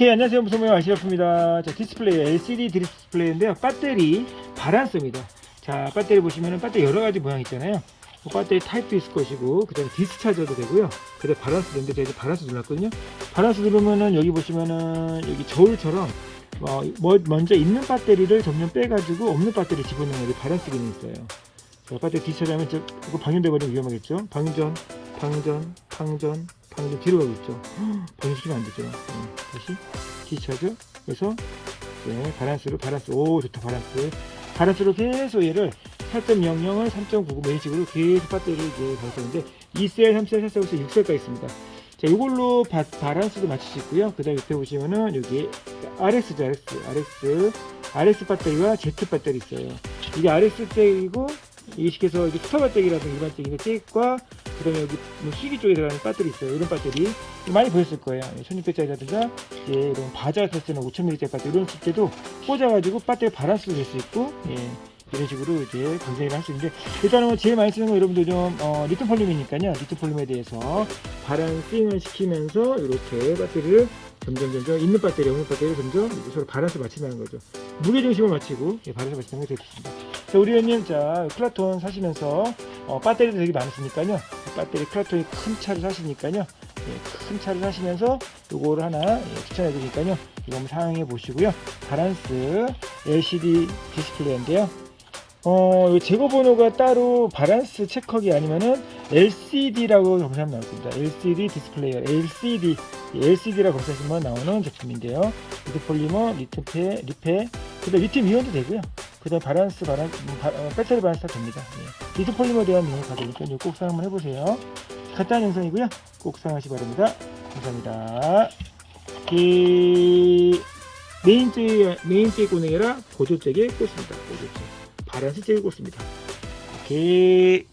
오케이 안녕하세요. 무소모의 아시아프입니다. 자 디스플레이 LCD 디스플레이인데요. 배터리 바란스입니다. 자 배터리 보시면은 배터리 여러 가지 모양 있잖아요. 뭐 배터리 타입도 있을 것이고 그 다음에 디스 차저도 되고요. 그 다음에 바란스 되는데 제가 이제 바란스 눌렀거든요. 바란스 누르면은 여기 보시면은 여기 저울처럼 어, 뭐- 먼저 있는 배터리를 점점 빼가지고 없는 배터리 집어넣는 여기 바란스 기능이 있어요. 자 배터리 디스 차저 하면 저, 이거 방전돼 버리면 위험하겠죠? 방전 방전 방전 방전 뒤로 가고 있죠. 방전시키면 안 되죠. 음, 다시 디스차저 그래서 네, 바란스로 바란스. 오 좋다 바란스. 바란스로 계속 얘를 4.00을 3.99뭐 이런 식으로 계속 배터리를 이제 가르쳤는데 2셀, 3셀, 4셀, 5셀, 6셀까지 있습니다. 자 이걸로 바, 바란스도 맞출 수 있고요. 그 다음에 옆에 보시면은 여기 RX죠 RX RX RX 배터리와 Z 배터리 있어요. 이게 RX 잭이고 시켜서 이게 스타 배터리라든가 일반 잭인데 잭과 그 다음에 여기 뭐 CD 쪽에 들어가는 배터리 있어요. 이런 배터리. 많이 보였을 거예요. 1600짜리라든가 이제 이런 바자 테스트나 5000ml짜리 배터리 이런 쓸 때도 꽂아가지고 배터리 바란스도 될 수 있고 예, 이런 식으로 이제 방전을 할수 있는데 일단은 제일 많이 쓰는 거 여러분들 좀 어, 리튬 폴리머니까요. 리튬 폴리머에 대해서 바란싱을 시키면서 이렇게 배터리를 점점 점점 있는 배터리 없는 배터리를 점점 서로 바란스 맞춘다는 거죠. 무게 중심을 맞추고 예, 바란스 맞추는 게 되게 좋습니다 자 우리 회원님 자 클라톤 사시면서 어, 배터리도 되게 많으시니까요. 배터리 클라톤이 큰 차를 사시니까요. 예, 큰 차를 사시면서 요거를 하나 예, 추천해 드리니까요. 이거 한번 사용해 보시고요. 바란스 LCD 디스플레이인데요. 어, 이 제거 번호가 따로 바란스 체커기 아니면은 LCD라고 검사하면 나올 겁니다. LCD 디스플레이어, LCD, LCD라고 검사하시면 나오는 제품인데요. 리드 폴리머, 리튬페, 리페, 그다음 리튬 이온도 되고요. 그다음 바란스, 바란, 음, 바, 어, 배터리 바란스 다 됩니다. 예. 리드 폴리머에 대한 내용 가져오니까 꼭 사용 한번 해보세요. 간단한 영상이고요. 꼭 사용하시 기 바랍니다. 감사합니다. 이 메인 잭 메인 잭 고능이라 보조 잭에 꽂습니다. 보조 잭. 바란스 잭에 꽂습니다. 오케이.